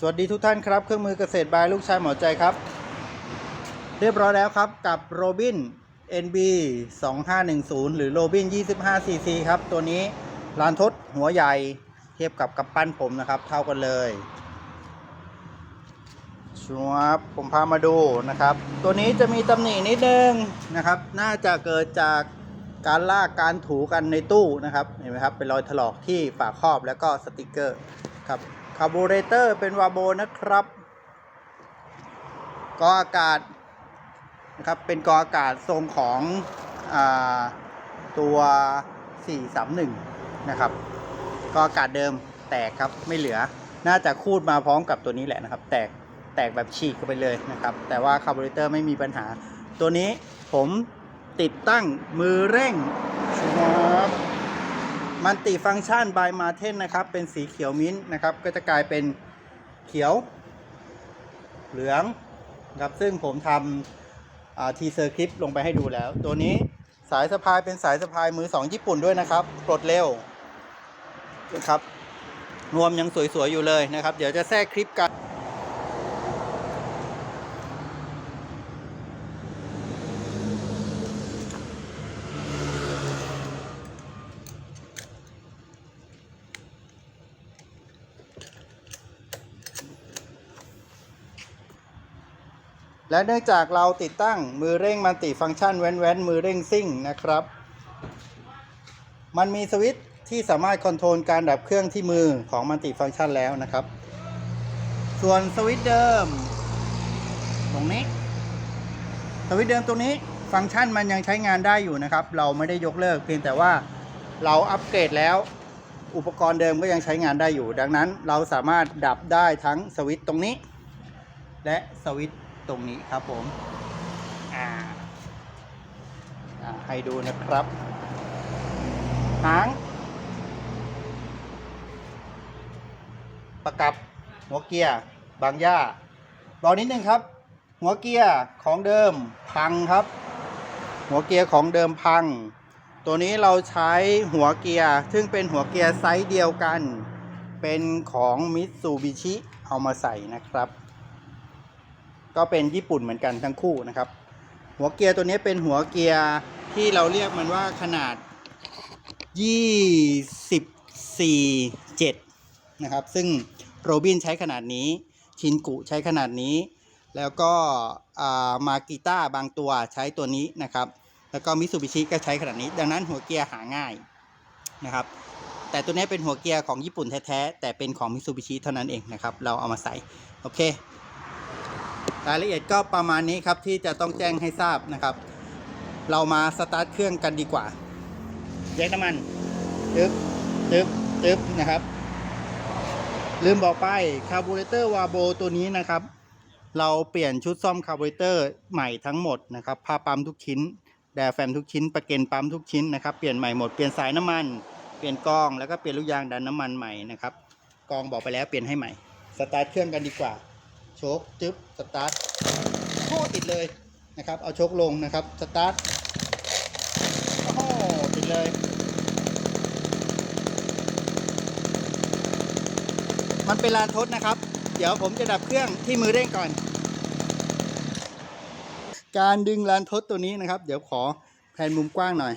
สวัสดีทุกท่านครับ เครื่องมือเกษตรบายลูกชายหมอใจครับ เรียบร้อยแล้วครับกับโรบิน NB 2510 หรือโรบิน 25cc ครับ ตัวนี้ลานทดหัวใหญ่เทียบกับกำปั้นผมนะครับ เท่ากันเลยชัวบผมพามาดูนะครับ ตัวนี้จะมีตำหนินิดนึงนะครับ น่าจะเกิดจากการลากการถูกันในตู้นะครับเห็นไหมครับเป็นรอยถลอกที่ฝาครอบแล้วก็สติกเกอร์ครับ คาร์บูเรเตอร์เป็นวาโบนะครับ กออากาศนะครับเป็นกออากาศทรงของอตัว 431 นะครับ กออากาศเดิมแตกครับไม่เหลือน่าจะคูดมาพร้อมกับตัวนี้แหละนะครับ แตกแตกแบบฉีกไปเลยนะครับ แต่ว่าคาร์บูเรเตอร์ไม่มีปัญหา ตัวนี้ผมติดตั้งมือเร่งครับ มันติฟังก์ชันบายมาเทนนะครับ เป็นสีเขียวมิ้นท์นะครับ ก็จะกลายเป็นเขียว เหลืองครับซึ่งผมทำทีเซอร์คลิปลงไปให้ดูแล้ว ตัวนี้สายสะพายเป็นสายสะพายมือสองญี่ปุ่นด้วยนะครับปลดเร็วนะครับนวมยังสวยๆอยู่เลยนะครับ เดี๋ยวจะแทรกคลิปกัน และเนื่องจากเราติดตั้งมือเร่งมันติฟังก์ชันแว้นๆมือเร่งซิ่งนะครับ มันมีสวิตช์ที่สามารถคอนโทรลการดับเครื่องที่มือของมันติฟังก์ชันแล้วนะครับ ส่วนสวิตช์เดิม ตรงนี้ สวิตช์เดิมตรงนี้ฟังก์ชันมันยังใช้งานได้อยู่นะครับ เราไม่ได้ยกเลิก เพียงแต่ว่าเราอัปเกรดแล้ว อุปกรณ์เดิมก็ยังใช้งานได้อยู่ ดังนั้นเราสามารถดับได้ทั้งสวิตช์ตรงนี้ และสวิตช์ ตรงนี้ครับผมอ่าอ่าให้ดูนะครับหางประกับหัวเกียร์บางหญ้าบอกนิดนึงครับ หัวเกียร์ของเดิมพังครับ หัวเกียร์ของเดิมพัง ตัวนี้เราใช้หัวเกียร์ซึ่งเป็นหัวเกียร์ไซส์เดียวกัน เป็นของมิตซูบิชิเอามาใส่นะครับ ก็เป็นญี่ปุ่นเหมือนกันทั้งคู่นะครับ หัวเกียร์ตัวนี้เป็นหัวเกียร์ที่เราเรียกมันว่าขนาด 24 7 นะครับ ซึ่งโรบินใช้ขนาดนี้ ชินกุใช้ขนาดนี้ แล้วก็มากิต้าบางตัวใช้ตัวนี้นะครับ แล้วก็มิตซูบิชิก็ใช้ขนาดนี้ ดังนั้นหัวเกียร์หาง่ายนะครับ แต่ตัวนี้เป็นหัวเกียร์ของญี่ปุ่นแท้ ๆ แต่เป็นของมิตซูบิชิเท่านั้นเองนะครับ เราเอามาใส่ โอเค รายละเอียดก็ประมาณนี้ครับที่จะต้องแจ้งให้ทราบนะครับ เรามาสตาร์ทเครื่องกันดีกว่าแยกน้ำมันตึ๊บตึ๊บตึ๊บนะครับ ลืมบอกไปคาร์บูเรเตอร์วาโบตัวนี้นะครับ เราเปลี่ยนชุดซ่อมคาร์บูเรเตอร์ใหม่ทั้งหมดนะครับผ้าปั๊มทุกชิ้น แดร์แฟมทุกชิ้น ประเกนปั๊มทุกชิ้นนะครับ เปลี่ยนใหม่หมด เปลี่ยนสายน้ำมัน เปลี่ยนกอง แล้วก็เปลี่ยนลูกยางดันน้ำมันใหม่นะครับ กองบอกไปแล้วเปลี่ยนให้ใหม่ สตาร์ทเครื่องกันดีกว่า โชคจึ๊บสตาร์ทโอ้ติดเลยนะครับ เอาโชคลงนะครับสตาร์ทโอ้ติดเลย มันเป็นลานทดนะครับ เดี๋ยวผมจะดับเครื่องที่มือเร่งก่อน การดึงลานทดตัวนี้นะครับ เดี๋ยวขอแผนมุมกว้างหน่อย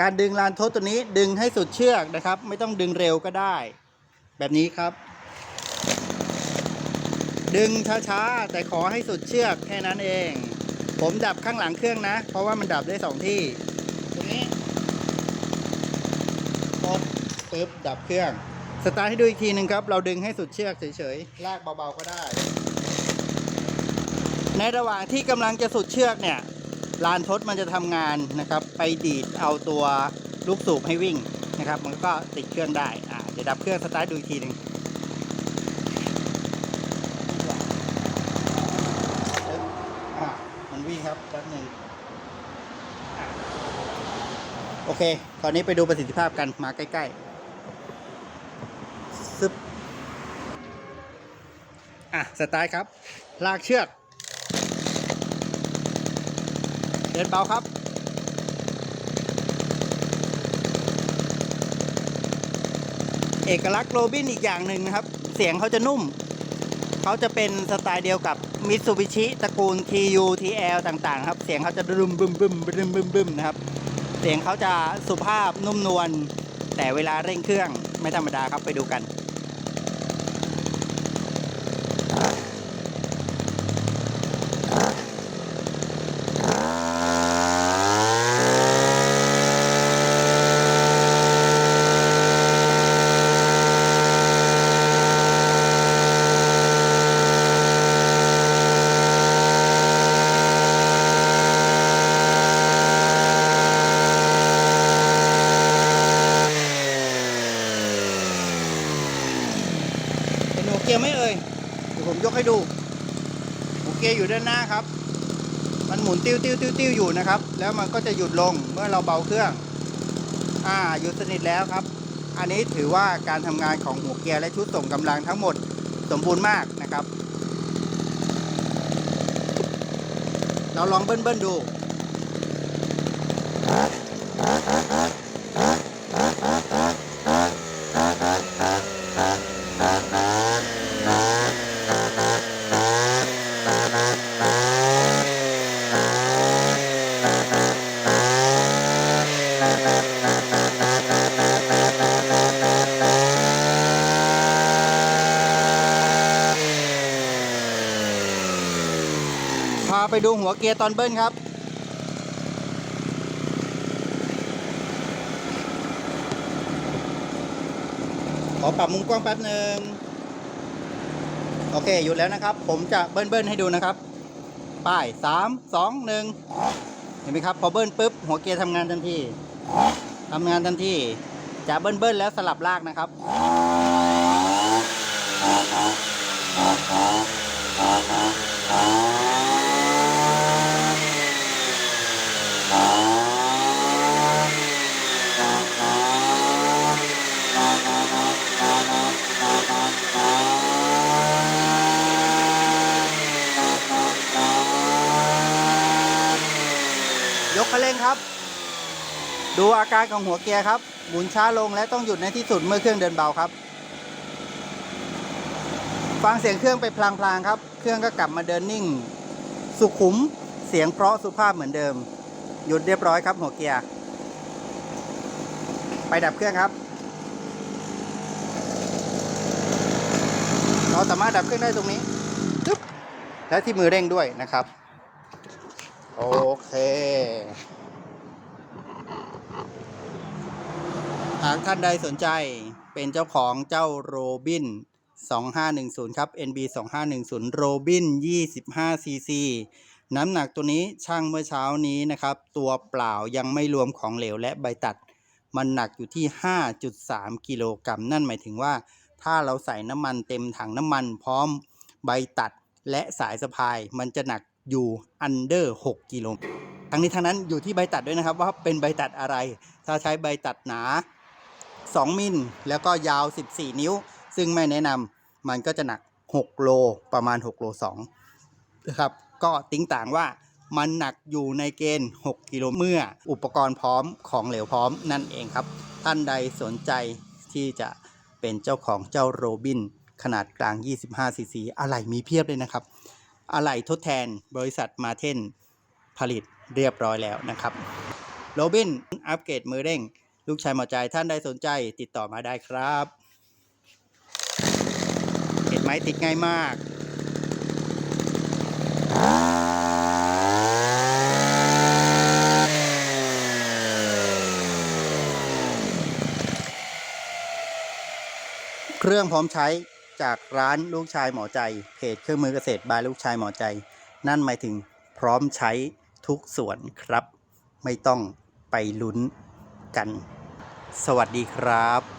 การดึงลานทดตัวนี้ดึงให้สุดเชือกนะครับ ไม่ต้องดึงเร็วก็ได้ แบบนี้ครับ ดึงช้าๆ แต่ขอให้สุดเชือกแค่นั้นเอง ผมดับข้างหลังเครื่องนะ เพราะว่ามันดับได้สองที่ ตรงนี้กดปึ๊บดับเครื่อง สตาร์ทให้ดูอีกทีหนึ่งครับ เราดึงให้สุดเชือกเฉยๆ ลากเบาๆก็ได้ ในระหว่างที่กำลังจะสุดเชือกเนี่ยลานทดมันจะทำงานนะครับ ไปดีดเอาตัวลูกสูบให้วิ่งนะครับ มันก็ติดเครื่องได้อ่าเดี๋ยวดับเครื่องสตาร์ทดูอีกทีหนึ่ง อะมันวิ่งครับแป๊บหนึ่งอะโอ เค ตอนนี้ไปดูประสิทธิภาพกันมาใกล้ๆซึบอะ สตาร์ทครับ ลากเชือก เดินเบาครับ เอกลักษณ์โรบินอีกอย่างหนึ่งนะครับ เสียงเขาจะนุ่ม เขาจะเป็นสไตล์เดียวกับมิตซูบิชิตระกูล TU TL ต่างๆ ครับ เสียงเขาจะบึมบึมบึมบึมบึมบึมนะครับ เสียงเขาจะสุภาพนุ่มนวลแต่เวลาเร่งเครื่องไม่ธรรมดาครับไปดูกัน เห็นหัวเกียร์ไหมเอ่ยเดี๋ยวผมยกให้ดู หัวเกียร์อยู่ด้านหน้าครับ มันหมุนติ้วติ้วติ้วติ้วอยู่นะครับ แล้วมันก็จะหยุดลงเมื่อเราเบาเครื่อง อ่าหยุดสนิทแล้วครับ อันนี้ถือว่าการทำงานของหัวเกียร์และชุดส่งกำลังทั้งหมดสมบูรณ์มากนะครับ เราลองเบิ้ลเบิ้ลดู ไปดูหัวเกียร์ตอนเบิ้ลครับ ขอปรับมุมกล้องแป๊บหนึ่งโอเคหยุดแล้วนะครับ ผมจะเบิ้ลเบิ้ลให้ดูนะครับ ป้ายสามสองหนึ่งเห็นไหมครับพอเบิ้ลปุ๊บหัวเกียร์ทำงานทันทีทำงานทันทีจะเบิ้ลเบิ้ลแล้วสลับลากนะครับยกคันเร่งครับ ดูอาการของหัวเกียร์ครับ หมุนช้าลงและต้องหยุดในที่สุดเมื่อเครื่องเดินเบาครับ ฟังเสียงเครื่องไปพลางๆครับ เครื่องก็กลับมาเดินนิ่ง สุขุม เสียงเพราะสุภาพเหมือนเดิม หยุดเรียบร้อยครับหัวเกียร์ ไปดับเครื่องครับ เราสามารถดับเครื่องได้ตรงนี้จึ๊บและที่มือเร่งด้วยนะครับ โอเค หากท่านใดสนใจเป็นเจ้าของเจ้าโรบิน 2510 ครับ NB 2510 โรบิน 25 cc น้ำหนักตัวนี้ช่างเมื่อเช้านี้นะครับ ตัวเปล่ายังไม่รวมของเหลวและใบตัด มันหนักอยู่ที่ 5.3 กิโลกรัมนั่นหมายถึงว่า ถ้าเราใส่น้ำมันเต็มถังน้ำมันพร้อมใบตัดและสายสะพายมันจะหนักอยู่อันเดอร์6กิโลทั้งนี้ทั้งนั้นอยู่ที่ใบตัดด้วยนะครับว่าเป็นใบตัดอะไร ถ้าใช้ใบตัดหนา 2 มิล แล้วก็ยาว 14 นิ้ว ซึ่งไม่แนะนำมันก็จะหนัก 6 โล ประมาณ 6 โล2นะครับ ก็ติ้งต่างว่ามันหนักอยู่ในเกณฑ์ 6 กิโลเมื่ออุปกรณ์พร้อมของเหลวพร้อมนั่นเองครับ ท่านใดสนใจที่จะเป็นเจ้าของเจ้าโรบิน ขนาดกลาง 25 ซีซีอะไหล่มีเพียบเลยนะครับอะไหล่ทดแทนบริษัทมาเทนผลิตเรียบร้อยแล้วนะครับโรบินอัปเกรดมือเร่ง ลูกชายหมอใจท่านใดสนใจติดต่อมาได้ครับเห็นไหมติดง่ายมากเครื่องพร้อมใช้จากร้านลูกชายหมอใจ เพจเครื่องมือเกษตรบายลูกชายหมอใจ นั่นหมายถึงพร้อมใช้ทุกส่วนครับ ไม่ต้องไปลุ้นกัน สวัสดีครับ